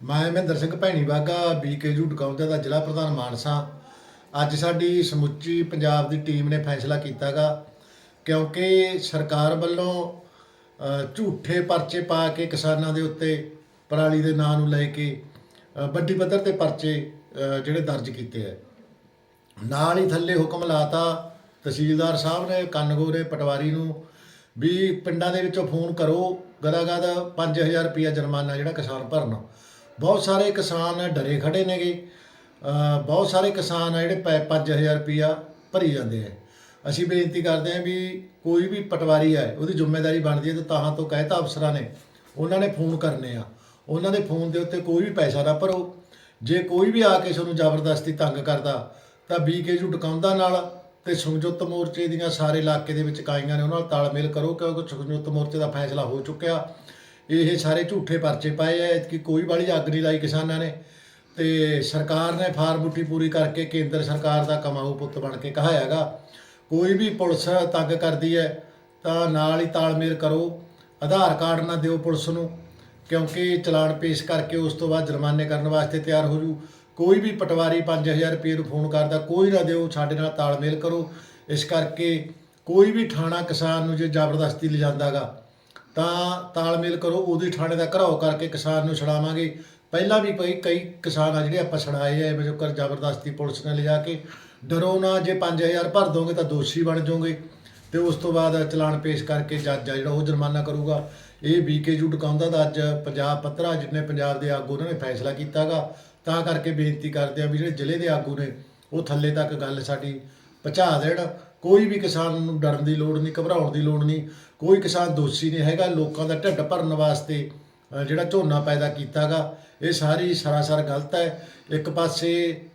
ਮੈਂ ਮਹਿੰਦਰ ਸਿੰਘ ਭੈਣੀ ਬਾਗਾ ਬੀਕੇਯੂ ਟਕਾਉਂਦਾ ਦਾ ਜ਼ਿਲ੍ਹਾ ਪ੍ਰਧਾਨ ਮਾਨਸਾ। ਅੱਜ ਸਾਡੀ ਸਮੁੱਚੀ ਪੰਜਾਬ ਦੀ ਟੀਮ ਨੇ ਫੈਸਲਾ ਕੀਤਾਗਾ ਕਿਉਂਕਿ ਸਰਕਾਰ ਵੱਲੋਂ ਝੂਠੇ ਪਰਚੇ ਪਾ ਕੇ ਕਿਸਾਨਾਂ ਦੇ ਉੱਤੇ ਪਰਾਲੀ ਦੇ ਨਾਂ ਨੂੰ ਲੈ ਕੇ ਵੱਡੀ ਪੱਧਰ ਤੇ ਪਰਚੇ ਜਿਹੜੇ ਦਰਜ ਕੀਤੇ ਹੈ ਨਾਲ ਹੀ ਥੱਲੇ ਹੁਕਮ ਲਾਤਾ ਤਹਿਸੀਲਦਾਰ ਸਾਹਿਬ ਨੇ, ਕੰਨਗੋਰੇ ਪਟਵਾਰੀ ਨੂੰ ਵੀ ਪਿੰਡਾਂ ਦੇ ਵਿੱਚੋਂ ਫੋਨ ਕਰੋ, ਗਦਾਗਦ 5000 ਰੁਪਇਆ ਜੁਰਮਾਨਾ ਜਿਹੜਾ ਕਿਸਾਨ ਭਰਨ। ਬਹੁਤ ਸਾਰੇ ਕਿਸਾਨ ਡਰੇ ਖੜੇ ਨੇਗੇ। ਬਹੁਤ ਸਾਰੇ ਕਿਸਾਨ ਆ ਜਿਹੜੇ ਪੈ- 5000 ਰੁਪਇਆ ਭਰੀ ਜਾਂਦੇ ਆ। ਅਸੀਂ ਬੇਨਤੀ ਕਰਦੇ ਹਾਂ ਵੀ ਕੋਈ ਵੀ ਪਟਵਾਰੀ ਹੈ ਉਹਦੀ ਜ਼ਿੰਮੇਵਾਰੀ ਬਣਦੀ ਹੈ ਤੇ ਤਾਹਾਂ ਤੋਂ ਕਹਿਤਾ ਅਫਸਰਾਂ ਨੇ, ਉਹਨਾਂ ਨੇ ਫੋਨ ਕਰਨੇ ਆ। ਉਹਨਾਂ ਦੇ ਫੋਨ ਦੇ ਉੱਤੇ ਕੋਈ ਵੀ ਪੈਸਾ ਨਾ ਭਰੋ। ਜੇ ਕੋਈ ਵੀ ਆ ਕੇ ਤੁਹਾਨੂੰ ਜ਼ਬਰਦਸਤੀ ਤੰਗ ਕਰਦਾ, ਤਾਂ ਬੀਕੇਯੂ ਟਕਾਉਂਦਾ ਨਾਲ ਤੇ ਸੰਯੁਕਤ ਮੋਰਚੇ ਦੀਆਂ ਸਾਰੇ ਇਲਾਕੇ ਦੇ ਵਿੱਚ ਕਾਈਆਂ ਨੇ ਉਹਨਾਂ ਨਾਲ ਤਾਲਮੇਲ ਕਰੋ, ਕਿਉਂਕਿ ਸੰਯੁਕਤ ਮੋਰਚੇ ਦਾ ਫੈਸਲਾ ਹੋ ਚੁੱਕਿਆ। ਇਹ ਸਾਰੇ ਝੂਠੇ ਪਰਚੇ ਪਾਏ ਐ ਕਿ ਕੋਈ ਵਾਲੀ ਅੱਗ ਨਹੀਂ ਲਾਈ ਕਿਸਾਨਾਂ ਨੇ। ਤੇ ਸਰਕਾਰ ਨੇ ਫਾਰਮੂਟੀ ਪੂਰੀ ਕਰਕੇ ਕੇਂਦਰ ਸਰਕਾਰ ਦਾ ਕਮਾਊ ਪੁੱਤ ਬਣ ਕੇ ਕਹਾਇਆਗਾ ਕੋਈ ਵੀ ਪੁਲਿਸ ਤੰਗ ਕਰਦੀ ਹੈ, ਤਾਂ ਨਾਲ ਹੀ ਤਾਲਮੇਲ ਕਰੋ। ਆਧਾਰ ਕਾਰਡ ਨਾ ਦਿਓ ਪੁਲਿਸ ਨੂੰ, ਕਿਉਂਕਿ ਚਲਾਨ ਪੇਸ਼ ਕਰਕੇ ਉਸ ਤੋਂ ਬਾਅਦ ਜੁਰਮਾਨੇ ਕਰਨ ਵਾਸਤੇ ਤਿਆਰ ਹੋ ਜੂ। ਕੋਈ ਵੀ ਪਟਵਾਰੀ 5000 ਰੁਪਏ ਨੂੰ ਫੋਨ ਕਰਦਾ, ਕੋਈ ਨਾ ਦਿਓ, ਸਾਡੇ ਨਾਲ ਤਾਲਮੇਲ ਕਰੋ। ਇਸ ਕਰਕੇ ਕੋਈ ਵੀ ਥਾਣਾ ਕਿਸਾਨ ਨੂੰ ਜੇ ਜ਼ਬਰਦਸਤੀ ਲਿਜਾਂਦਾਗਾ ਤਾਂ ਤਾਲਮੇਲ ਕਰੋ, ਉਹਦੀ ਥਾਣੇ ਦਾ ਘਰਾਓ ਕਰਕੇ ਕਿਸਾਨ ਨੂੰ ਛਡਾਵਾਂਗੇ। ਪਹਿਲਾਂ ਵੀ ਕਈ ਕਈ ਕਿਸਾਨ ਆ ਜਿਹੜੇ ਆਪਾਂ ਛਡਾਏ ਆ, ਐਵੇਂ ਕਰ ਜ਼ਬਰਦਸਤੀ ਪੁਲਿਸ ਨੇ ਲਿਜਾ ਕੇ। ਡਰੋ ਨਾ, ਜੇ 5000 ਭਰ ਦੋਗੇ ਤਾਂ ਦੋਸ਼ੀ ਬਣ ਜਾਓਗੇ। ਤੇ ਉਸ ਤੋਂ ਬਾਅਦ ਚਲਾਨ ਪੇਸ਼ ਕਰਕੇ ਜੱਜ ਆ ਜਿਹੜਾ ਉਹ ਜੁਰਮਾਨਾ ਕਰੂਗਾ। ਇਹ ਬੀਕੇਯੂ ਟਕਾਉਂਦਾ ਤਾਂ ਅੱਜ ਪੰਜਾਬ ਪੱਤਰਾ ਜਿੰਨੇ ਪੰਜਾਬ ਦੇ ਆਗੂ ਉਹਨਾਂ ਨੇ ਫੈਸਲਾ ਕੀਤਾਗਾ। ਤਾਂ ਕਰਕੇ ਬੇਨਤੀ ਕਰਦੇ ਆ ਵੀ ਜਿਹੜੇ ਜ਼ਿਲ੍ਹੇ ਦੇ ਆਗੂ ਨੇ, ਉਹ ਥੱਲੇ ਤੱਕ ਗੱਲ ਸਾਡੀ ਪਹੁੰਚਾ ਦੇਣ। ਕੋਈ ਵੀ ਕਿਸਾਨ ਨੂੰ ਡਰਨ ਦੀ ਲੋੜ ਨਹੀਂ, ਘਬਰਾਉਣ ਦੀ ਲੋੜ ਨਹੀਂ। ਕੋਈ ਕਿਸਾਨ ਦੋਸ਼ੀ ਨਹੀਂ ਹੈਗਾ, ਲੋਕਾਂ ਦਾ ਢਿੱਡ ਭਰਨ ਵਾਸਤੇ ਜਿਹੜਾ ਝੋਨਾ ਪੈਦਾ ਕੀਤਾਗਾ, ਇਹ ਸਾਰੀ ਸਰਾਸਰ ਗਲਤ ਹੈ। ਇੱਕ ਪਾਸੇ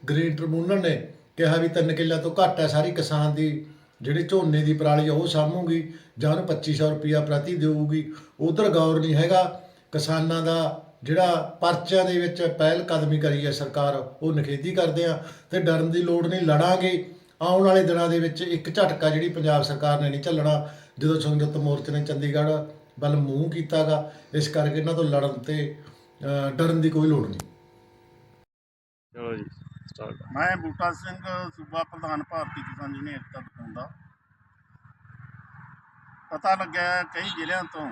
ਗ੍ਰੀਨ ਟ੍ਰਿਬਿਊਨਲ ਨੇ ਕਿਹਾ ਵੀ ਤਿੰਨ ਕਿੱਲਿਆਂ ਤੋਂ ਘੱਟ ਹੈ, ਸਾਰੀ ਕਿਸਾਨ ਦੀ ਜਿਹੜੀ ਝੋਨੇ ਦੀ ਪਰਾਲੀ ਆ, ਉਹ ਸਾਂਭੂਗੀ, ਜਾਂ ਉਹਨੂੰ 2500 ਰੁਪਿਆ ਪ੍ਰਤੀ ਦੇਊਗੀ। ਉਧਰ ਗੌਰ ਨਹੀਂ ਹੈਗਾ, ਕਿਸਾਨਾਂ ਦਾ ਜਿਹੜਾ ਪਰਚਿਆਂ ਦੇ ਵਿੱਚ ਪਹਿਲ ਕਦਮੀ ਕਰੀ ਹੈ ਸਰਕਾਰ, ਉਹ ਨਖੇਦੀ ਕਰਦੇ ਆ, ਤੇ ਡਰਨ ਦੀ ਲੋੜ ਨਹੀਂ, ਲੜਾਂਗੇ। ਆਉਣ ਵਾਲੇ ਦਿਨਾਂ ਦੇ ਵਿੱਚ ਇੱਕ ਝਟਕਾ ਜਿਹੜੀ ਪੰਜਾਬ ਸਰਕਾਰ ਨੇ ਨਹੀਂ ਚੱਲਣਾ ਜਦੋਂ ਸੰਯੁਕਤ ਮੋਰਚੇ ਨੇ ਚੰਡੀਗੜ੍ਹ ਵੱਲ ਮੂੰਹ ਕੀਤਾਗਾ ਇਸ ਕਰਕੇ ਇਹਨਾਂ ਤੋਂ ਲੜਨ ਤੇ ਡਰਨ ਦੀ ਕੋਈ ਲੋੜ ਨਹੀਂ। ਚਲੋ ਜੀ ਸਟਾਰਟ ਮੈਂ ਬੂਟਾ ਸਿੰਘ ਸੂਬਾ ਪ੍ਰਧਾਨ ਭਾਰਤੀ ਕਿਸਾਨ ਯੂਨੀਅਨ ਏਕਤਾ ਦਖਾਉਂਦਾ ਪਤਾ ਲੱਗਿਆ ਕਈ ਜ਼ਿਲ੍ਹਿਆਂ ਤੋਂ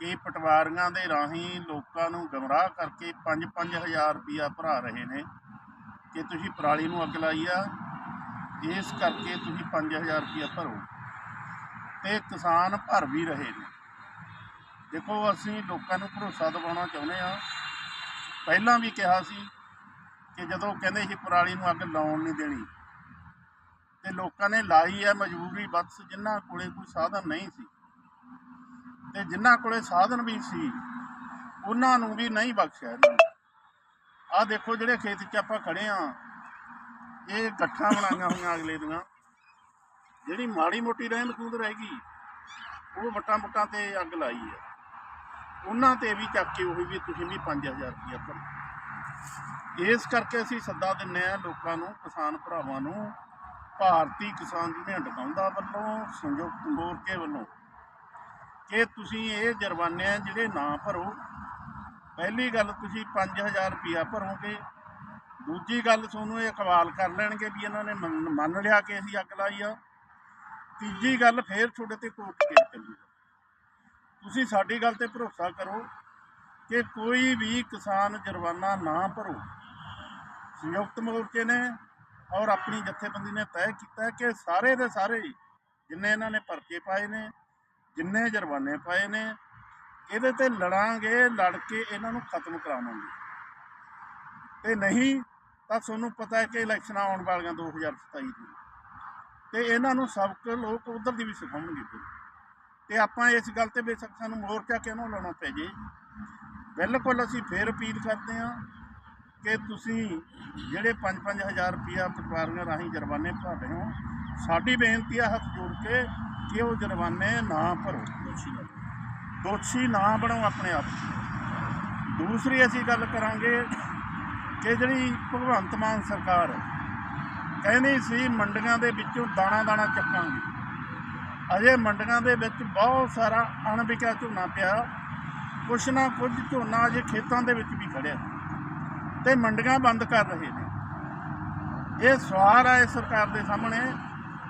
ਕਿ ਪਟਵਾਰੀਆਂ ਦੇ ਰਾਹੀਂ ਲੋਕਾਂ ਨੂੰ ਗਮਰਾਹ ਕਰਕੇ 5-5000 ਰੁਪਇਆ ਭਰਾ ਰਹੇ ਨੇ। ਕਿ ਤੁਸੀਂ ਪਰਾਲੀ ਨੂੰ ਅੱਗ ਲਾਈ ਆ ਇਸ ਕਰਕੇ ਤੁਸੀਂ 5000 ਰੁਪਇਆ ਭਰੋ। ਤੇ ਕਿਸਾਨ ਭਰ ਵੀ ਰਹੇ ਨੇ। ਦੇਖੋ, ਅਸੀਂ ਲੋਕਾਂ ਨੂੰ ਭਰੋਸਾ ਦਿਵਾਉਣਾ ਚਾਹੁੰਦੇ ਆ ਪਹਿਲਾਂ ਵੀ ਕਿਹਾ ਸੀ ਕਿ ਜਦੋਂ ਕਹਿੰਦੇ ਸੀ ਪਰਾਲੀ ਨੂੰ ਅੱਗ ਲਾਉਣ ਨਹੀਂ ਦੇਣੀ, ਤੇ ਲੋਕਾਂ ਨੇ ਲਾਈ ਹੈ ਮਜਬੂਰੀ, ਬਸ ਜਿਨ੍ਹਾਂ ਕੋਲੇ ਕੋਈ ਸਾਧਨ ਨਹੀਂ ਸੀ, ਤੇ ਜਿਨ੍ਹਾਂ ਕੋਲੇ ਸਾਧਨ ਵੀ ਸੀ, ਉਹਨਾਂ ਨੂੰ ਵੀ ਨਹੀਂ ਬਖਸ਼ਿਆ ਇਹਨਾਂ ਆਹ ਦੇਖੋ ਜਿਹੜੇ ਖੇਤ 'ਚ ਆਪਾਂ ਖੜੇ ਆ ਇਹ ਗੱਠਾਂ ਬਣਾਈਆਂ ਹੋਈਆਂ ਅਗਲੇ ਦੀਆਂ। ਜਿਹੜੀ ਮਾੜੀ ਮੋਟੀ ਰਹਿੰਦ ਖੂੰਦ ਰਹਿ ਗਈ, ਉਹ ਵੱਟਾਂ ਵੱਟਾਂ ਤੇ ਅੱਗ ਲਾਈ ਹੈ। ਉਹਨਾਂ ਤੇ ਵੀ ਚੱਕ ਕੇ ਉਹੀ ਵੀ ਤੁਸੀਂ ਵੀ 5000 ਰੁਪਇਆ ਭਰੋ। ਇਸ ਕਰਕੇ ਅਸੀਂ ਸੱਦਾ ਦਿੰਨੇ ਆ ਲੋਕਾਂ ਨੂੰ, ਕਿਸਾਨ ਭਰਾਵਾਂ ਨੂੰ, ਭਾਰਤੀ ਕਿਸਾਨ ਯੂਨੀਅਨ ਟਕਾਉਂਦਾ ਵੱਲੋਂ, ਸੰਯੁਕਤ ਮੋਰਚੇ ਵੱਲੋਂ, ਕਿ ਤੁਸੀਂ ਇਹ ਜੁਰਮਾਨੇ ਜਿਹੜੇ ਨਾ ਭਰੋ। ਪਹਿਲੀ ਗੱਲ ਤੁਸੀਂ 5000 ਰੁਪਇਆ ਭਰੋਗੇ ਦੂਜੀ ਗੱਲ ਤੁਹਾਨੂੰ ਇਹ ਕਵਾਲ ਕਰ ਲੈਣਗੇ ਵੀ ਇਹਨਾਂ ਨੇ ਮੰਨ ਮੰਨ ਲਿਆ ਕਿ ਅਸੀਂ ਅੱਗ ਲਾਈ ਆ। ਤੀਜੀ ਗੱਲ ਫੇਰ ਤੁਹਾਡੇ ਤੇ ਕੋਰਟ ਕੇਸ ਚੱਲੂਗਾ। ਤੁਸੀਂ ਸਾਡੀ ਗੱਲ ਤੇ ਭਰੋਸਾ ਕਰੋ ਕਿ ਕੋਈ ਵੀ ਕਿਸਾਨ ਜੁਰਮਾਨਾ ਨਾ ਭਰੋ। ਸੰਯੁਕਤ ਮੋਰਚੇ ਨੇ ਔਰ ਆਪਣੀ ਜਥੇਬੰਦੀ ਨੇ ਤੈਅ ਕੀਤਾ ਹੈ ਕਿ ਸਾਰੇ ਦੇ ਸਾਰੇ ਜਿੰਨੇ ਇਹਨਾਂ ਨੇ ਪਰਚੇ ਪਾਏ ਨੇ, ਜਿੰਨੇ ਜੁਰਮਾਨੇ ਪਾਏ ਨੇ, ਇਹਦੇ ਤੇ ਲੜਾਂਗੇ, ਲੜ ਕੇ ਇਹਨਾਂ ਨੂੰ ਖਤਮ ਕਰਾਵਾਂਗੇ। ਤੇ ਨਹੀਂ ਤਾਂ ਤੁਹਾਨੂੰ ਪਤਾ ਹੈ ਕਿ ਇਲੈਕਸ਼ਨਾਂ ਆਉਣ ਵਾਲੀਆਂ 2027 ਦੀਆਂ। ਤੇ ਇਹਨਾਂ ਨੂੰ ਸਬਕ ਲੋਕ ਉਧਰ ਦੀ ਵੀ ਸਿਖਾਉਣਗੇ ਫਿਰ। ਤੇ ਆਪਾਂ ਇਸ ਗੱਲ ਤੇ ਬੇਸ਼ੱਕ ਸਾਨੂੰ ਮੋਰਚਾ ਕਿਉਂ ਲਾਉਣਾ ਪੈ ਜੇ। ਬਿਲਕੁਲ ਅਸੀਂ ਫੇਰ ਅਪੀਲ ਕਰਦੇ ਹਾਂ ਕਿ ਤੁਸੀਂ ਜਿਹੜੇ 5-5000 ਰੁਪਇਆ ਪਟਵਾਰੀਆਂ ਰਾਹੀਂ ਜੁਰਮਾਨੇ ਭਰ ਰਹੇ ਹੋ ਸਾਡੀ ਬੇਨਤੀ ਆ ਹੱਥ ਜੋੜ ਕੇ ਕਿ ਉਹ ਜੁਰਮਾਨੇ ਨਾ ਭਰੋ। ਦੋਸ਼ੀ ਨਾ ਦੋਸ਼ੀ ਨਾ ਬਣੋ ਆਪਣੇ ਆਪ। ਦੂਸਰੀ ਅਸੀਂ ਗੱਲ ਕਰਾਂਗੇ ਕਿ ਜਿਹੜੀ ਭਗਵੰਤ ਮਾਨ ਸਰਕਾਰ ਕਹਿੰਦੀ ਸੀ ਮੰਡੀਆਂ ਦੇ ਵਿੱਚੋਂ ਦਾਣਾ ਦਾਣਾ ਚੱਕਾਂਗੇ। ਅਜੇ ਮੰਡੀਆਂ ਦੇ ਵਿੱਚ ਬਹੁਤ ਸਾਰਾ ਅਣਵਿਕਿਆ ਝੋਨਾ ਪਿਆ। ਕੁਛ ਨਾ ਕੁਝ ਝੋਨਾ ਅਜੇ ਖੇਤਾਂ ਦੇ ਵਿੱਚ ਵੀ ਖੜਿਆ। ਤੇ ਮੰਡੀਆਂ ਬੰਦ ਕਰ ਰਹੇ ਨੇ। ਇਹ ਸਵਾਲ ਹੈ ਸਰਕਾਰ ਦੇ ਸਾਹਮਣੇ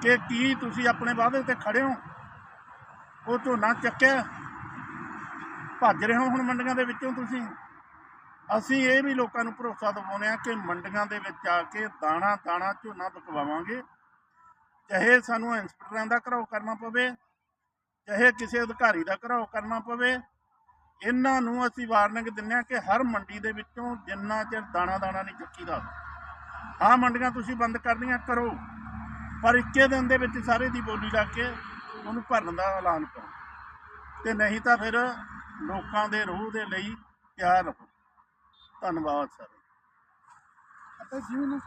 ਕਿ ਕੀ ਤੁਸੀਂ ਆਪਣੇ ਵਾਅਦੇ ਤੇ ਖੜੇ ਹੋ? ਉਹ ਝੋਨਾ ਚੱਕਿਆ। ਭੱਜ ਰਹੇ ਹੋ ਹੁਣ ਮੰਡੀਆਂ ਦੇ ਵਿੱਚੋਂ ਤੁਸੀਂ? ਅਸੀਂ ਇਹ ਵੀ ਲੋਕਾਂ ਨੂੰ ਭਰੋਸਾ ਦਿਵਾਉਂਦੇ ਹਾਂ ਕਿ ਮੰਡੀਆਂ ਦੇ ਵਿੱਚ ਆ ਕੇ ਦਾਣਾ ਦਾਣਾ, ਝੋਨਾ ਵਿਕਵਾਵਾਂਗੇ ਚਾਹੇ ਸਾਨੂੰ ਇੰਸਪੈਕਟਰਾਂ ਦਾ ਘਰਾਓ ਕਰਨਾ ਪਵੇ, ਚਾਹੇ ਕਿਸੇ ਅਧਿਕਾਰੀ ਦਾ ਘਰਾਓ ਕਰਨਾ ਪਵੇ, ਇਹਨਾਂ ਨੂੰ ਅਸੀਂ ਵਾਰਨਿੰਗ ਦਿੰਦੇ ਹਾਂ ਕਿ ਹਰ ਮੰਡੀ ਦੇ ਵਿੱਚੋਂ ਜਿੰਨਾ ਚਿਰ ਦਾਣਾ ਦਾਣਾ ਨਹੀਂ ਚੱਕੀਦਾ ਹਾਂ ਮੰਡੀਆਂ ਤੁਸੀਂ ਬੰਦ ਕਰਨੀਆਂ ਕਰੋ। ਪਰ ਇੱਕੇ ਦਿਨ ਦੇ ਵਿੱਚ ਸਾਰੇ ਦੀ ਬੋਲੀ ਲਾ ਕੇ ਉਹਨੂੰ ਭਰਨ ਦਾ ਐਲਾਨ ਕਰੋ। ਤੇ ਨਹੀਂ ਤਾਂ ਫਿਰ ਲੋਕਾਂ ਦੇ ਰੂਹ ਦੇ ਲਈ ਤਿਆਰ ਰਹੋ। ਧੰਨਵਾਦ ਸਰ। ਆਪਾਂ ਜੀ ਨੂੰ